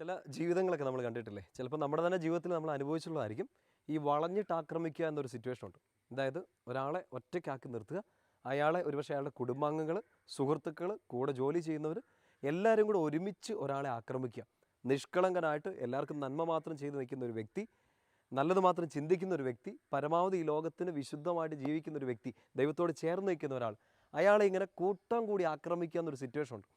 ചില ജീവിതങ്ങളൊക്കെ നമ്മൾ കണ്ടിട്ടില്ലേ? ചിലപ്പോൾ നമ്മുടെ തന്നെ ജീവിതത്തിൽ നമ്മൾ അനുഭവിച്ചുള്ളതായിരിക്കും ഈ വളഞ്ഞിട്ട് ആക്രമിക്കുക എന്നൊരു സിറ്റുവേഷൻ ഉണ്ട്. അതായത് ഒരാളെ ഒറ്റയ്ക്കാക്കി നിർത്തുക അയാളെ ഒരുപക്ഷെ അയാളുടെ കുടുംബാംഗങ്ങൾ സുഹൃത്തുക്കൾ കൂടെ ജോലി ചെയ്യുന്നവർ എല്ലാവരും കൂടെ ഒരുമിച്ച് ഒരാളെ ആക്രമിക്കുക. നിഷ്കളങ്കനായിട്ട് എല്ലാവർക്കും നന്മ മാത്രം ചെയ്തു നിൽക്കുന്ന ഒരു വ്യക്തി നല്ലത് മാത്രം ചിന്തിക്കുന്ന ഒരു വ്യക്തി പരമാവധി ഈ ലോകത്തിന് വിശുദ്ധമായിട്ട് ജീവിക്കുന്ന ഒരു വ്യക്തി ദൈവത്തോട് ചേർന്ന് നിൽക്കുന്ന ഒരാൾ അയാളെ ഇങ്ങനെ കൂട്ടം കൂടി ആക്രമിക്കുക എന്നൊരു സിറ്റുവേഷൻ ഉണ്ട്.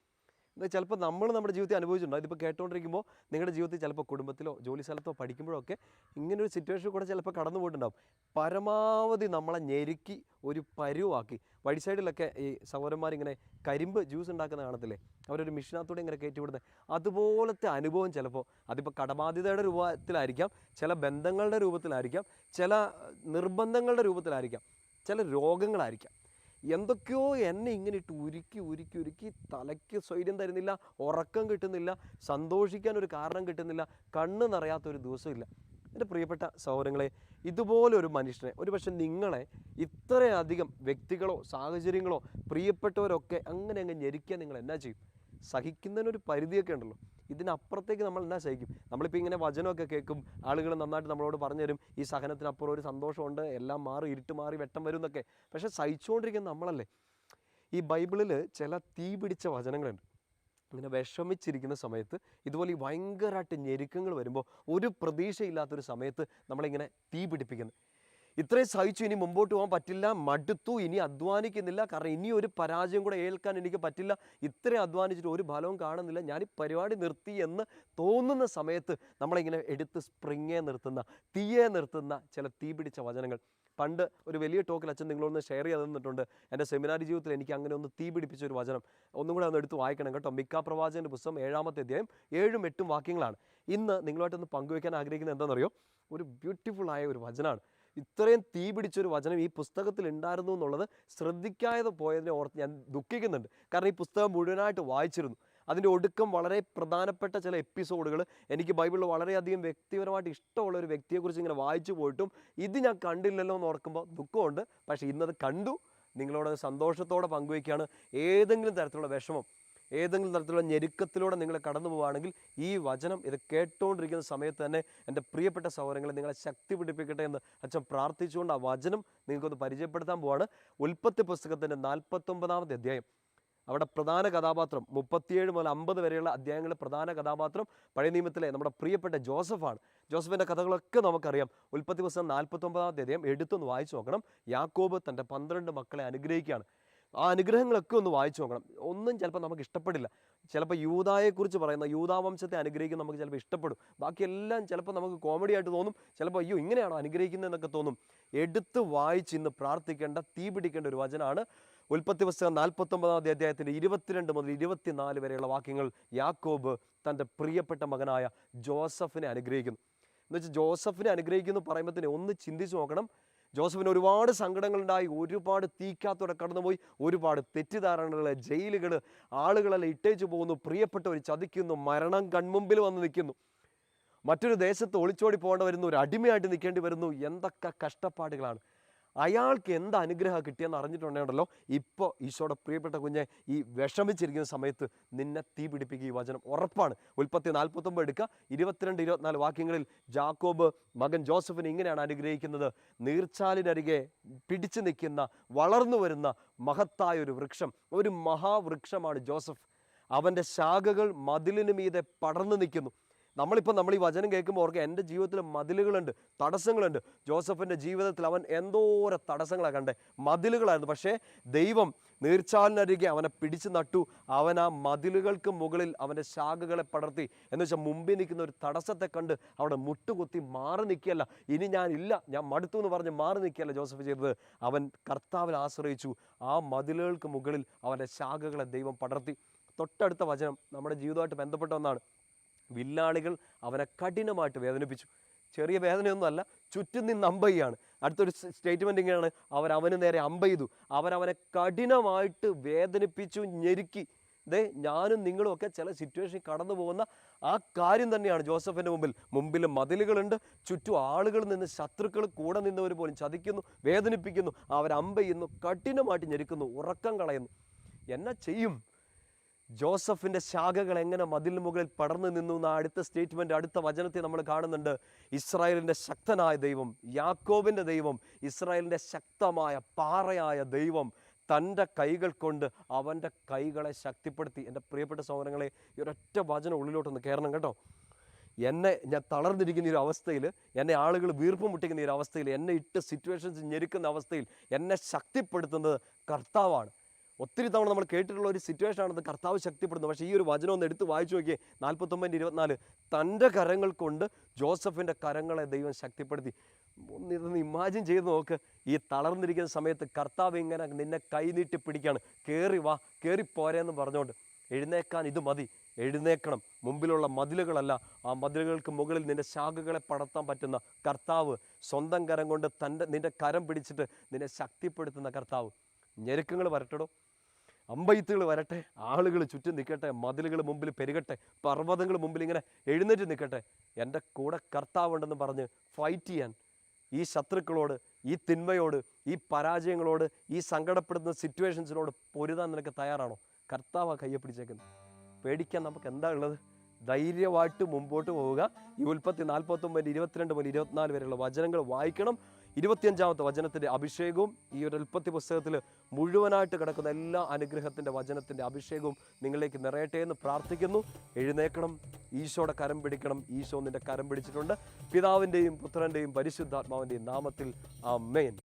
ചിലപ്പോൾ നമ്മൾ നമ്മുടെ ജീവിതത്തിൽ അനുഭവിച്ചിട്ടുണ്ടോ? ഇതിപ്പോൾ കേട്ടുകൊണ്ടിരിക്കുമ്പോൾ നിങ്ങളുടെ ജീവിതത്തിൽ ചിലപ്പോൾ കുടുംബത്തിലോ ജോലി സ്ഥലത്തോ പഠിക്കുമ്പോഴോ ഒക്കെ ഇങ്ങനെ ഒരു സിറ്റുവേഷൻ കൂടെ ചിലപ്പോൾ കടന്നു പരമാവധി നമ്മളെ ഞെരുക്കി ഒരു പരുവാക്കി. വഴി സൈഡിലൊക്കെ ഈ സഹോദരന്മാരിങ്ങനെ കരിമ്പ് ജ്യൂസ് ഉണ്ടാക്കുന്ന കാണത്തില്ലേ? അവരൊരു മിഷനകത്തൂടെ ഇങ്ങനെ കയറ്റി വിടുന്നത് അതുപോലത്തെ അനുഭവം ചിലപ്പോൾ അതിപ്പോൾ കടബാധ്യതയുടെ രൂപത്തിലായിരിക്കാം. ചില ബന്ധങ്ങളുടെ രൂപത്തിലായിരിക്കാം. ചില നിർബന്ധങ്ങളുടെ രൂപത്തിലായിരിക്കാം. ചില രോഗങ്ങളായിരിക്കാം. എന്തൊക്കെയോ എന്നെ ഇങ്ങനെ ഇട്ട് ഉരുക്കി ഉരുക്കി ഉരുക്കി തലയ്ക്ക് സ്വൈര്യം തരുന്നില്ല ഉറക്കം കിട്ടുന്നില്ല സന്തോഷിക്കാൻ ഒരു കാരണം കിട്ടുന്നില്ല കണ്ണ് നിറയാത്തൊരു ദിവസമില്ല. എന്റെ പ്രിയപ്പെട്ട സഹോദരങ്ങളെ ഇതുപോലെ ഒരു മനുഷ്യനെ ഒരു പക്ഷേ നിങ്ങളെ ഇത്രയധികം വ്യക്തികളോ സാഹചര്യങ്ങളോ പ്രിയപ്പെട്ടവരൊക്കെ അങ്ങനെ അങ്ങ് ഞെരിക്കാൻ നിങ്ങൾ എന്നാ ചെയ്യും? സഹിക്കുന്നതിനൊരു പരിധിയൊക്കെ ഉണ്ടല്ലോ. ഇതിനപ്പുറത്തേക്ക് നമ്മൾ എന്നാ സഹിക്കും? നമ്മളിപ്പോൾ ഇങ്ങനെ വചനമൊക്കെ കേൾക്കും ആളുകൾ നന്നായിട്ട് നമ്മളോട് പറഞ്ഞു തരും ഈ സഹനത്തിനപ്പുറം ഒരു സന്തോഷമുണ്ട് എല്ലാം മാറി ഇരുട്ട് മാറി വെട്ടം വരും എന്നൊക്കെ. പക്ഷേ സഹിച്ചുകൊണ്ടിരിക്കുന്ന നമ്മളല്ലേ? ഈ ബൈബിളിൽ ചില തീ പിടിച്ച വചനങ്ങളുണ്ട്. ഇങ്ങനെ വിഷമിച്ചിരിക്കുന്ന സമയത്ത് ഇതുപോലെ ഈ ഭയങ്കരമായിട്ട് ഞെരുക്കങ്ങൾ വരുമ്പോൾ ഒരു പ്രതീക്ഷയില്ലാത്തൊരു സമയത്ത് നമ്മളിങ്ങനെ തീ പിടിപ്പിക്കുന്നത് ഇത്രയും സഹിച്ചു ഇനി മുമ്പോട്ട് പോകാൻ പറ്റില്ല. മടുത്തു. ഇനി അധ്വാനിക്കുന്നില്ല. കാരണം ഇനി ഒരു പരാജയം കൂടെ ഏൽക്കാൻ എനിക്ക് പറ്റില്ല. ഇത്രയും അധ്വാനിച്ചിട്ട് ഒരു ഫലവും കാണുന്നില്ല. ഞാൻ ഈ പരിപാടി നിർത്തി എന്ന് തോന്നുന്ന സമയത്ത് നമ്മളിങ്ങനെ എടുത്ത് സ്പ്രിങ്ങെ നിർത്തുന്ന തീയെ നിർത്തുന്ന ചില തീ പിടിച്ച വചനങ്ങൾ. പണ്ട് ഒരു വലിയ ടോക്കിൽ അച്ഛൻ നിങ്ങളൊന്ന് ഷെയർ ചെയ്ത് തന്നിട്ടുണ്ട്. എന്റെ സെമിനാർ ജീവിതത്തിൽ എനിക്ക് അങ്ങനെ ഒന്ന് തീ പിടിപ്പിച്ച ഒരു വചനം. ഒന്നും കൂടെ ഒന്ന് എടുത്ത് വായിക്കണം കേട്ടോ. മിക്ക പ്രവാചകന്റെ പുസ്തകം ഏഴാമത്തെ അധ്യായം ഏഴും എട്ടും വാക്യങ്ങളാണ്. ഇന്ന് നിങ്ങളുമായിട്ടൊന്ന് പങ്കുവയ്ക്കാൻ ആഗ്രഹിക്കുന്നത് എന്താണെന്നറിയോ? ഒരു ബ്യൂട്ടിഫുൾ ആയ ഒരു വചനമാണ്. ഇത്രയും തീ പിടിച്ചൊരു വചനം ഈ പുസ്തകത്തിൽ ഉണ്ടായിരുന്നു എന്നുള്ളത് ശ്രദ്ധിക്കാതെ പോയതിനെ ഓർത്ത് ഞാൻ ദുഃഖിക്കുന്നുണ്ട്. കാരണം ഈ പുസ്തകം മുഴുവനായിട്ട് വായിച്ചിരുന്നു. അതിന്റെ ഒടുക്കം വളരെ പ്രധാനപ്പെട്ട ചില എപ്പിസോഡുകൾ എനിക്ക് ബൈബിളിൽ വളരെയധികം വ്യക്തിപരമായിട്ട് ഇഷ്ടമുള്ള ഒരു വ്യക്തിയെക്കുറിച്ച് ഇങ്ങനെ വായിച്ചു പോയിട്ടും ഇത് ഞാൻ കണ്ടില്ലല്ലോ എന്ന് ഓർക്കുമ്പോൾ ദുഃഖമുണ്ട്. പക്ഷേ ഇന്നത് കണ്ടു. നിങ്ങളോട് സന്തോഷത്തോടെ പങ്കുവയ്ക്കുകയാണ്. ഏതെങ്കിലും തരത്തിലുള്ള വിഷമം ഏതെങ്കിലും തരത്തിലുള്ള ഞെരുക്കത്തിലൂടെ നിങ്ങൾ കടന്നു പോവുകയാണെങ്കിൽ ഈ വചനം ഇത് കേട്ടുകൊണ്ടിരിക്കുന്ന സമയത്ത് തന്നെ എന്റെ പ്രിയപ്പെട്ട സഹോദരങ്ങളെ നിങ്ങളെ ശക്തി പിടിപ്പിക്കട്ടെ എന്ന് അച്ഛൻ പ്രാർത്ഥിച്ചുകൊണ്ട് ആ വചനം നിങ്ങൾക്കൊന്ന് പരിചയപ്പെടുത്താൻ പോവാണ്. ഉൽപ്പത്തി പുസ്തകത്തിന്റെ നാൽപ്പത്തൊമ്പതാമത്തെ അധ്യായം. അവിടെ പ്രധാന കഥാപാത്രം മുപ്പത്തിയേഴ് മുതൽ അമ്പത് വരെയുള്ള അധ്യായങ്ങളിലെ പ്രധാന കഥാപാത്രം പഴയ നിയമത്തിലെ നമ്മുടെ പ്രിയപ്പെട്ട ജോസഫാണ്. ജോസഫിന്റെ കഥകളൊക്കെ നമുക്കറിയാം. ഉൽപ്പത്തി പുസ്തകം നാൽപ്പത്തൊമ്പതാമത്തെ അധ്യായം എടുത്തൊന്ന് വായിച്ചു നോക്കണം. യാക്കോബ് തന്റെ പന്ത്രണ്ട് മക്കളെ അനുഗ്രഹിക്കുകയാണ്. ആ അനുഗ്രഹങ്ങളൊക്കെ ഒന്ന് വായിച്ചു നോക്കണം. ഒന്നും ചിലപ്പോൾ നമുക്ക് ഇഷ്ടപ്പെടില്ല. ചിലപ്പോൾ യൂതായെക്കുറിച്ച് പറയുന്ന യൂതാവംശത്തെ അനുഗ്രഹിക്കുന്ന നമുക്ക് ചിലപ്പോൾ ഇഷ്ടപ്പെടും. ബാക്കിയെല്ലാം ചിലപ്പോൾ നമുക്ക് കോമഡി ആയിട്ട് തോന്നും. ചിലപ്പോൾ അയ്യോ ഇങ്ങനെയാണോ അനുഗ്രഹിക്കുന്നതെന്നൊക്കെ തോന്നും. എടുത്ത് വായിച്ച് ഇന്ന് പ്രാർത്ഥിക്കേണ്ട തീ പിടിക്കേണ്ട ഒരു വചനമാണ് ഉൽപ്പത്തി പുസ്തകം നാൽപ്പത്തൊമ്പതാം അധ്യായത്തിന്റെ ഇരുപത്തിരണ്ട് മുതൽ ഇരുപത്തിനാല് വരെയുള്ള വാക്യങ്ങൾ യാക്കോബ് തന്റെ പ്രിയപ്പെട്ട മകനായ ജോസഫിനെ അനുഗ്രഹിക്കുന്നു. എന്ന് വെച്ചാൽ ജോസഫിനെ അനുഗ്രഹിക്കുന്നു പറയുമ്പോൾ തന്നെ ഒന്ന് ചിന്തിച്ച് നോക്കണം. ജോസഫിന് ഒരുപാട് സങ്കടങ്ങളുണ്ടായി. ഒരുപാട് തീക്കാത്തോടെ കടന്നുപോയി. ഒരുപാട് തെറ്റിദ്ധാരണകൾ ജയിലുകൾ ആളുകളെല്ലാം ഇട്ടേച്ചു പോകുന്നു. പ്രിയപ്പെട്ടവർ ചതിക്കുന്നു. മരണം കൺമുമ്പിൽ വന്ന് നിൽക്കുന്നു. മറ്റൊരു ദേശത്ത് ഒളിച്ചോടി പോകേണ്ടി വരുന്നു. ഒരു അടിമയായിട്ട് നിൽക്കേണ്ടി വരുന്നു. എന്തൊക്കെ കഷ്ടപ്പാടുകളാണ്. അയാൾക്ക് എന്ത് അനുഗ്രഹം കിട്ടിയെന്ന് അറിഞ്ഞിട്ടുണ്ടെങ്കിലോ ഇപ്പോൾ ഈശോയുടെ പ്രിയപ്പെട്ട കുഞ്ഞെ ഈ വിഷമിച്ചിരിക്കുന്ന സമയത്ത് നിന്നെ തീ പിടിപ്പിക്കുക ഈ വചനം. ഉറപ്പാണ്. ഉൽപ്പത്തി നാൽപ്പത്തൊമ്പത് എടുക്കുക. ഇരുപത്തിരണ്ട് ഇരുപത്തിനാല് വാക്യങ്ങളിൽ ജാക്കോബ് മകൻ ജോസഫിനെ ഇങ്ങനെയാണ് അനുഗ്രഹിക്കുന്നത്. നീർച്ചാലിനരികെ പിടിച്ചു നിൽക്കുന്ന വളർന്നു വരുന്ന മഹത്തായ ഒരു വൃക്ഷം ഒരു മഹാവൃക്ഷമാണ് ജോസഫ്. അവന്റെ ശാഖകൾ മതിലിന് മീതെ പടർന്നു നിൽക്കുന്നു. നമ്മളിപ്പോൾ നമ്മൾ ഈ വചനം കേൾക്കുമ്പോൾ ഓർക്കുക എന്റെ ജീവിതത്തിൽ മതിലുകളുണ്ട് തടസ്സങ്ങളുണ്ട്. ജോസഫിന്റെ ജീവിതത്തിൽ അവൻ എന്തോര തടസ്സങ്ങളാണ് കണ്ടേ. മതിലുകളായിരുന്നു. പക്ഷേ ദൈവം നീർച്ചാലിനരികെ അവനെ പിടിച്ചു നട്ടു. അവൻ ആ മതിലുകൾക്ക് മുകളിൽ അവന്റെ ശാഖകളെ പടർത്തി. എന്ന് വെച്ചാൽ മുമ്പിൽ നിൽക്കുന്ന ഒരു തടസ്സത്തെ കണ്ട് അവിടെ മുട്ടുകുത്തി മാറി നിൽക്കുകയല്ല. ഇനി ഞാൻ ഇല്ല ഞാൻ മടുത്തു എന്ന് പറഞ്ഞ് മാറി നിൽക്കുകയല്ല ജോസഫ് ചെയ്തത്. അവൻ കർത്താവിൽ ആശ്രയിച്ചു. ആ മതിലുകൾക്ക് മുകളിൽ അവന്റെ ശാഖകളെ ദൈവം പടർത്തി. തൊട്ടടുത്ത വചനം നമ്മുടെ ജീവിതമായിട്ട് ബന്ധപ്പെട്ട ഒന്നാണ്. വില്ലാളികൾ അവനെ കഠിനമായിട്ട് വേദനിപ്പിച്ചു. ചെറിയ വേദനയൊന്നുമല്ല ചുറ്റും നിന്ന് അമ്പയ്യാണ്. അടുത്തൊരു സ്റ്റേറ്റ്മെന്റ് ഇങ്ങനെയാണ്. അവരവന് നേരെ അമ്പ ചെയ്തു അവരവനെ കഠിനമായിട്ട് വേദനിപ്പിച്ചു ഞെരുക്കി. ദേ ഞാനും നിങ്ങളും ഒക്കെ ചില സിറ്റുവേഷൻ കടന്നു പോകുന്ന ആ കാര്യം തന്നെയാണ് ജോസഫിന്റെ മുമ്പിൽ. മുമ്പിൽ മതിലുകളുണ്ട് ചുറ്റും ആളുകൾ നിന്ന് ശത്രുക്കൾ കൂടെ നിന്നവർ പോലും ചതിക്കുന്നു വേദനിപ്പിക്കുന്നു അവരമ്പ ചെയ്യുന്നു കഠിനമായിട്ട് ഞെരുക്കുന്നു ഉറക്കം കളയുന്നു. എന്നാ ചെയ്യും? ജോസഫിന്റെ ശാഖകൾ എങ്ങനെ മതിലിന് മുകളിൽ പടർന്നു നിന്നു എന്ന അടുത്ത സ്റ്റേറ്റ്മെന്റ് അടുത്ത വചനത്തെ നമ്മൾ കാണുന്നുണ്ട്. ഇസ്രായേലിന്റെ ശക്തനായ ദൈവം യാക്കോബിന്റെ ദൈവം ഇസ്രായേലിന്റെ ശക്തമായ പാറയായ ദൈവം തന്റെ കൈകൾ കൊണ്ട് അവന്റെ കൈകളെ ശക്തിപ്പെടുത്തി. എന്റെ പ്രിയപ്പെട്ട സഹോദരങ്ങളെ ഈ ഒരൊറ്റ വചനം ഉള്ളിലോട്ടൊന്ന് കയറണം കേട്ടോ. എന്നെ ഞാൻ തളർന്നിരിക്കുന്ന ഒരു അവസ്ഥയിൽ എന്നെ ആളുകൾ വീർപ്പ് മുട്ടിക്കുന്ന ഒരു അവസ്ഥയിൽ എന്നെ ഇട്ട് സിറ്റുവേഷൻസ് ഞെരുക്കുന്ന അവസ്ഥയിൽ എന്നെ ശക്തിപ്പെടുത്തുന്നത് കർത്താവാണ്. ഒത്തിരി തവണ നമ്മൾ കേട്ടിട്ടുള്ള ഒരു സിറ്റുവേഷൻ ആണെന്ന് കർത്താവ് ശക്തിപ്പെടുന്നത് പക്ഷേ ഈ ഒരു വചനം ഒന്ന് എടുത്ത് വായിച്ചു നോക്കിയേ. നാൽപ്പത്തൊമ്പതിന്റെ ഇരുപത്തിനാല്. തന്റെ കരങ്ങൾ കൊണ്ട് ജോസഫിന്റെ കരങ്ങളെ ദൈവം ശക്തിപ്പെടുത്തി. ഇതൊന്ന് ഇമാജിൻ ചെയ്ത് നോക്ക്. ഈ തളർന്നിരിക്കുന്ന സമയത്ത് കർത്താവ് ഇങ്ങനെ നിന്നെ കൈനീട്ടി പിടിക്കുകയാണ്. കയറി വാ കയറി പോരേന്ന് പറഞ്ഞുകൊണ്ട് എഴുന്നേക്കാൻ ഇത് മതി. എഴുന്നേക്കണം. മുമ്പിലുള്ള മതിലുകളല്ല. ആ മതിലുകൾക്ക് മുകളിൽ നിന്റെ ശാഖകളെ പടർത്താൻ പറ്റുന്ന കർത്താവ്. സ്വന്തം കരം കൊണ്ട് തന്റെ നിന്റെ കരം പിടിച്ചിട്ട് നിന്നെ ശക്തിപ്പെടുത്തുന്ന കർത്താവ്. ഞെരുക്കങ്ങൾ വരട്ടടോ. അമ്പയത്തുകൾ വരട്ടെ ആളുകൾ ചുറ്റും നിൽക്കട്ടെ മതിലുകൾ മുമ്പിൽ പെരുകട്ടെ പർവതങ്ങൾ മുമ്പിൽ ഇങ്ങനെ എഴുന്നേറ്റ് നിൽക്കട്ടെ. എന്റെ കൂടെ കർത്താവുണ്ടെന്ന് പറഞ്ഞ് ഫൈറ്റ് ചെയ്യാൻ ഈ ശത്രുക്കളോട് ഈ തിന്മയോട് ഈ പരാജയങ്ങളോട് ഈ സങ്കടപ്പെടുന്ന സിറ്റുവേഷൻസിനോട് പൊരുതാൻ നിനക്ക് തയ്യാറാണോ? കർത്താവ് കയ്യെ പിടിച്ചേക്കുന്നത് പേടിക്കാൻ നമുക്ക് എന്താ ഉള്ളത്? ധൈര്യമായിട്ട് മുമ്പോട്ട് പോവുക. ഈ ഉൽപ്പത്തി നാൽപ്പത്തൊമ്പത് ഇരുപത്തിരണ്ട് മുതൽ ഇരുപത്തിനാല് വരെയുള്ള വചനങ്ങൾ വായിക്കണം. ഇരുപത്തിയഞ്ചാമത്തെ വചനത്തിന്റെ അഭിഷേകവും ഈ ഒരു ഉൽപ്പത്തി പുസ്തകത്തിൽ മുഴുവനായിട്ട് കിടക്കുന്ന എല്ലാ അനുഗ്രഹത്തിന്റെ വചനത്തിന്റെ അഭിഷേകവും നിങ്ങളിലേക്ക് നിറയട്ടെ എന്ന് പ്രാർത്ഥിക്കുന്നു. എഴുന്നേക്കണം. ഈശോയുടെ കരം പിടിക്കണം. ഈശോ നിന്റെ കരം പിടിച്ചിട്ടുണ്ട്. പിതാവിന്റെയും പുത്രന്റെയും പരിശുദ്ധാത്മാവിന്റെയും നാമത്തിൽ ആ മെയിൻ